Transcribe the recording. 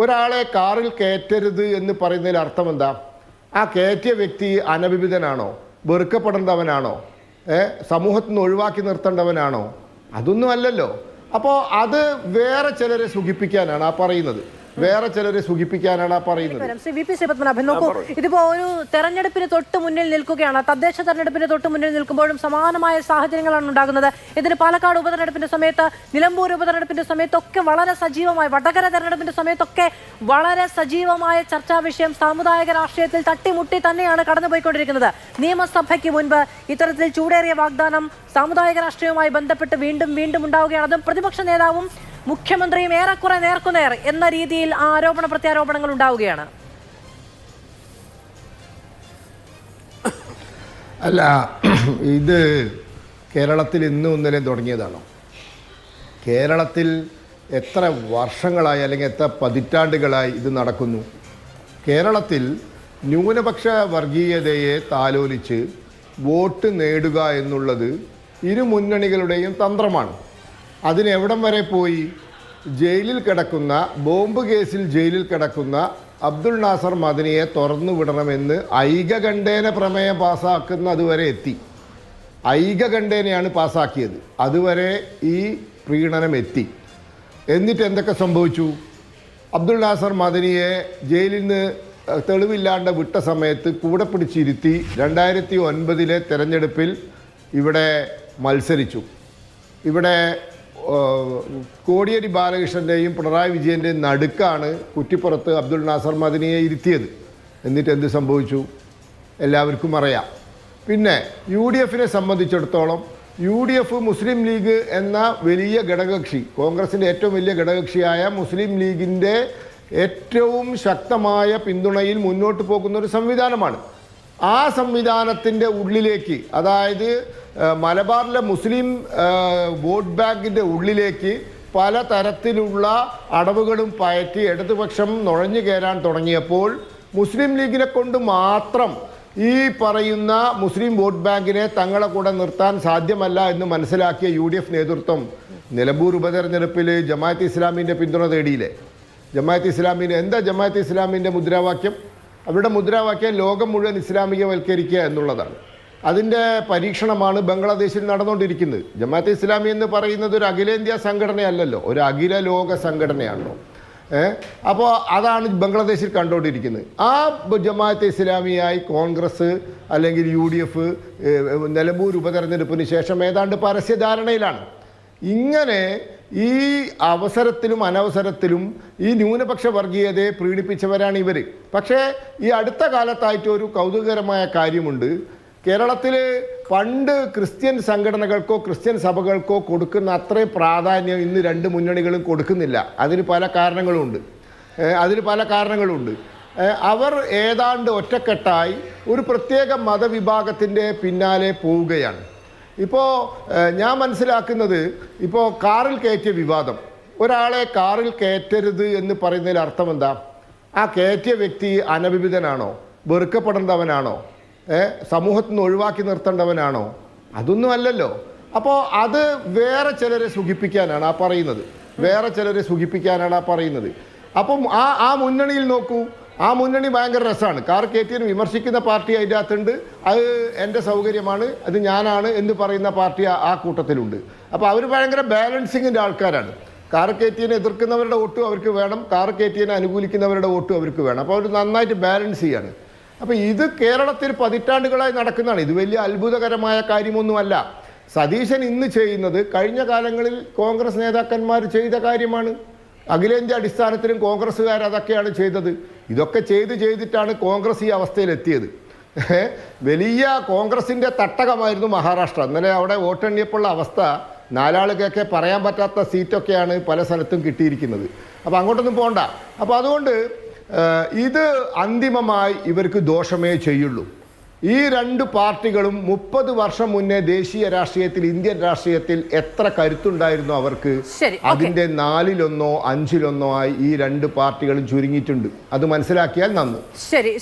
ഒരാളെ കാറിൽ കയറ്റരുത് എന്ന് പറയുന്നതിൽ അർത്ഥം എന്താ? ആ കയറ്റിയ വ്യക്തി അനഭിപിതനാണോ വെറുക്കപ്പെടേണ്ടവനാണോ? സമൂഹത്തിൽ നിന്ന് ഒഴിവാക്കി നിർത്തേണ്ടവനാണോ? അതൊന്നും അല്ലല്ലോ. അപ്പോൾ അത് വേറെ ചിലരെ സുഖിപ്പിക്കാനാണ് ആ പറയുന്നത്. വേറെ ചിലരെ സുഖിപ്പിക്കാനാണ് പറയുന്നത്. വരാം. ശ്രീ വി പി ശ്രീപത്മനാഭൻ നോക്കൂ ഇതിപ്പോ ഒരു തെരഞ്ഞെടുപ്പിന് തൊട്ട് മുന്നിൽ നിൽക്കുകയാണ്. തദ്ദേശ തെരഞ്ഞെടുപ്പിന് തൊട്ട് മുന്നിൽ നിൽക്കുമ്പോഴും സമാനമായ സാഹചര്യങ്ങളാണ് ഉണ്ടാകുന്നത്. ഇതിന് പാലക്കാട് ഉപതെരഞ്ഞെടുപ്പിന്റെ സമയത്ത് നിലമ്പൂർ ഉപതെരഞ്ഞെടുപ്പിന്റെ സമയത്തൊക്കെ വളരെ സജീവമായി വടകര തെരഞ്ഞെടുപ്പിന്റെ സമയത്തൊക്കെ വളരെ സജീവമായ ചർച്ചാ വിഷയം സാമുദായിക രാഷ്ട്രീയത്തിൽ തട്ടിമുട്ടി തന്നെയാണ് കടന്നുപോയിക്കൊണ്ടിരിക്കുന്നത്. നിയമസഭയ്ക്ക് മുൻപ് ഇത്തരത്തിൽ ചൂടേറിയ വാഗ്ദാനം സാമുദായിക രാഷ്ട്രീയവുമായി ബന്ധപ്പെട്ട് വീണ്ടും വീണ്ടും ഉണ്ടാവുകയാണ്. അതും പ്രതിപക്ഷ നേതാവും മുഖ്യമന്ത്രിയും ഏറെക്കുറെ നേർക്കുനേർ എന്ന രീതിയിൽ ആരോപണ പ്രത്യാരോപണങ്ങൾ ഉണ്ടാവുകയാണ്. അല്ല ഇത് കേരളത്തിൽ ഇന്നും ഇന്നലെ തുടങ്ങിയതാണോ? കേരളത്തിൽ എത്ര വർഷങ്ങളായി അല്ലെങ്കിൽ എത്ര പതിറ്റാണ്ടുകളായി ഇത് നടക്കുന്നു? കേരളത്തിൽ ന്യൂനപക്ഷ വർഗീയതയെ താലോലിച്ച് വോട്ട് നേടുക എന്നുള്ളത് ഇരു മുന്നണികളുടെയും തന്ത്രമാണ്. അതിനെവിടം വരെ പോയി? ജയിലിൽ കിടക്കുന്ന ബോംബ് കേസിൽ ജയിലിൽ കിടക്കുന്ന അബ്ദുൾ നാസർ മദനിയെ തുറന്നു വിടണമെന്ന് ഐകകണ്ഠേന പ്രമേയം പാസ്സാക്കുന്നതുവരെ എത്തി. ഐകകണ്ഠേനയാണ് പാസ്സാക്കിയത് അതുവരെ ഈ പ്രീണനം എത്തി. എന്നിട്ട് എന്തൊക്കെ സംഭവിച്ചു? അബ്ദുൾ നാസർ മദനിയെ ജയിലിൽ നിന്ന് തെളിവില്ലാണ്ട് വിട്ട സമയത്ത് കൂടെ പിടിച്ചിരുത്തി രണ്ടായിരത്തി ഒൻപതിലെ തെരഞ്ഞെടുപ്പിൽ ഇവിടെ മത്സരിച്ചു. ഇവിടെ കോടിയേരി ബാലകൃഷ്ണന്റെയും പിണറായി വിജയന്റെയും നടുക്കാണ് കുറ്റിപ്പുറത്ത് അബ്ദുൾ നാസർ മദനിയെ ഇരുത്തിയത്. എന്നിട്ട് എന്ത് സംഭവിച്ചു? എല്ലാവർക്കും അറിയാം. പിന്നെ യു ഡി എഫിനെ സംബന്ധിച്ചിടത്തോളം U D F Muslim League എന്ന വലിയ ഘടകകക്ഷി കോൺഗ്രസിന്റെ ഏറ്റവും വലിയ ഘടകകക്ഷിയായ മുസ്ലിം ലീഗിന്റെ ഏറ്റവും ശക്തമായ പിന്തുണയിൽ മുന്നോട്ട് പോകുന്ന ഒരു സംവിധാനമാണ്. ആ സംവിധാനത്തിന്റെ ഉള്ളിലേക്ക് അതായത് മലബാറിലെ മുസ്ലിം വോട്ട് ബാങ്കിന്റെ ഉള്ളിലേക്ക് പല തരത്തിലുള്ള അടവുകളും പയറ്റി ഇടതുപക്ഷം നുഴഞ്ഞു കയറാൻ തുടങ്ങിയപ്പോൾ മുസ്ലിം ലീഗിനെ കൊണ്ട് മാത്രം ഈ പറയുന്ന മുസ്ലിം വോട്ട് ബാങ്കിനെ തങ്ങളെ കൂടെ നിർത്താൻ സാധ്യമല്ല എന്ന് മനസ്സിലാക്കിയ യു നേതൃത്വം നിലമ്പൂർ ഉപതെരഞ്ഞെടുപ്പിൽ ജമാഅത്ത് ഇസ്ലാമിന്റെ പിന്തുണ തേടിയില്ലേ? ജമാഅത്ത് ഇസ്ലാമിന്റെ എന്താ ജമാഅത്ത് ഇസ്ലാമിന്റെ മുദ്രാവാക്യം? അവരുടെ മുദ്രാവാക്യം ലോകം മുഴുവൻ ഇസ്ലാമികവൽക്കരിക്കുക എന്നുള്ളതാണ്. അതിന്റെ പരീക്ഷണമാണ് ബംഗ്ലാദേശിൽ നടന്നുകൊണ്ടിരിക്കുന്നത്. ജമാഅത്ത് ഇസ്ലാമി എന്ന് പറയുന്നത് ഒരു അഖിലേന്ത്യാ സംഘടനയല്ലല്ലോ ഒരു അഖില ലോക സംഘടനയാണല്ലോ. അപ്പോൾ അതാണ് ബംഗ്ലാദേശിൽ കണ്ടുകൊണ്ടിരിക്കുന്നത്. ആ ജമാഅത്തെ ഇസ്ലാമിയായി കോൺഗ്രസ് അല്ലെങ്കിൽ യു ഡി എഫ് നിലമ്പൂർ ഉപതെരഞ്ഞെടുപ്പിന് ശേഷം ഏതാണ്ട് പരസ്യധാരണയിലാണ്. ഇങ്ങനെ ഈ അവസരത്തിലും അനവസരത്തിലും ഈ ന്യൂനപക്ഷ വർഗീയതയെ പ്രീണിപ്പിച്ചവരാണ് ഇവർ പക്ഷേ ഈ അടുത്ത കാലത്തായിട്ട് ഒരു കൗതുകകരമായ കാര്യമുണ്ട്. കേരളത്തിൽ പണ്ട് ക്രിസ്ത്യൻ സംഘടനകൾക്കോ ക്രിസ്ത്യൻ സഭകൾക്കോ കൊടുക്കുന്ന അത്രയും പ്രാധാന്യം ഇന്ന് രണ്ട് മുന്നണികളും കൊടുക്കുന്നില്ല. അതിന് പല കാരണങ്ങളുമുണ്ട് അതിന് പല കാരണങ്ങളുമുണ്ട് അവർ ഏതാണ്ട് ഒറ്റക്കെട്ടായി ഒരു പ്രത്യേക മതവിഭാഗത്തിന്റെ പിന്നാലെ പോവുകയാണ്. ഇപ്പോൾ ഞാൻ മനസ്സിലാക്കുന്നത് ഇപ്പോൾ കാറിൽ കയറ്റിയ വിവാദം. ഒരാളെ കാറിൽ കയറ്റരുത് എന്ന് പറയുന്നതിൽ അർത്ഥം എന്താ? ആ കയറ്റിയ വ്യക്തി അനഭിപിതനാണോ വെറുക്കപ്പെടേണ്ടവനാണോ? സമൂഹത്തിൽ നിന്ന് ഒഴിവാക്കി നിർത്തേണ്ടവനാണോ? അതൊന്നും അല്ലല്ലോ. അപ്പോൾ അത് വേറെ ചിലരെ സുഖിപ്പിക്കാനാണ് ആ പറയുന്നത്. വേറെ ചിലരെ സുഖിപ്പിക്കാനാണ് ആ പറയുന്നത്. അപ്പം ആ ആ മുന്നണിയിൽ നോക്കൂ. ആ മുന്നണി ഭയങ്കര രസമാണ്. കാർ കയറ്റിയതിന് വിമർശിക്കുന്ന പാർട്ടി അതിന്റെ അകത്തുണ്ട്. അത് എന്റെ സൗകര്യമാണ്. അത് ഞാനാണ് എന്ന് പറയുന്ന പാർട്ടി ആ- കൂട്ടത്തിലുണ്ട്. അപ്പോൾ അവർ ഭയങ്കര ബാലൻസിങ്ങിന്റെ ആൾക്കാരാണ്. കാർ കയറ്റിയതിനെ എതിർക്കുന്നവരുടെ വോട്ടും അവർക്ക് വേണം. കാർ കയറ്റിയതിനെ അനുകൂലിക്കുന്നവരുടെ വോട്ടും അവർക്ക് വേണം. അപ്പോൾ അവർ നന്നായിട്ട് ബാലൻസ് ചെയ്യാണ്. അപ്പോൾ ഇത് കേരളത്തിൽ പതിറ്റാണ്ടുകളായി നടക്കുന്നതാണ്. ഇത് വലിയ അത്ഭുതകരമായ കാര്യമൊന്നുമല്ല. സതീശൻ ഇന്ന് ചെയ്യുന്നത് കഴിഞ്ഞ കാലങ്ങളിൽ കോൺഗ്രസ് നേതാക്കന്മാർ ചെയ്ത കാര്യമാണ്. അഖിലേന്ത്യാ അടിസ്ഥാനത്തിലും കോൺഗ്രസ്സുകാർ അതൊക്കെയാണ് ചെയ്തത്. ഇതൊക്കെ ചെയ്ത് ചെയ്തിട്ടാണ് കോൺഗ്രസ് ഈ അവസ്ഥയിലെത്തിയത്? വലിയ കോൺഗ്രസിന്റെ തട്ടകമായിരുന്നു മഹാരാഷ്ട്ര. ഇന്നലെ അവിടെ വോട്ടെണ്ണിയപ്പോഴുള്ള അവസ്ഥ നാലാളുകൾക്ക് പറയാൻ പറ്റാത്ത സീറ്റൊക്കെയാണ് പല സ്ഥലത്തും കിട്ടിയിരിക്കുന്നത്. അപ്പോൾ അങ്ങോട്ടൊന്നും പോകണ്ട അപ്പോൾ അതുകൊണ്ട് ഇത് അന്തിമമായി ഇവർക്ക് ദോഷമേ ചെയ്യുള്ളൂ. ഈ രണ്ട് പാർട്ടികളും മുപ്പത് വർഷം മുന്നേ ദേശീയ രാഷ്ട്രീയത്തിൽ ഇന്ത്യൻ രാഷ്ട്രീയത്തിൽ എത്ര കരുത്തുണ്ടായിരുന്നു അവർക്ക്? അതിന്റെ നാലിലൊന്നോ അഞ്ചിലൊന്നോ ആയി ഈ രണ്ട് പാർട്ടികളും ചുരുങ്ങിയിട്ടുണ്ട്. അത് മനസ്സിലാക്കിയാൽ നന്ന്. ശരി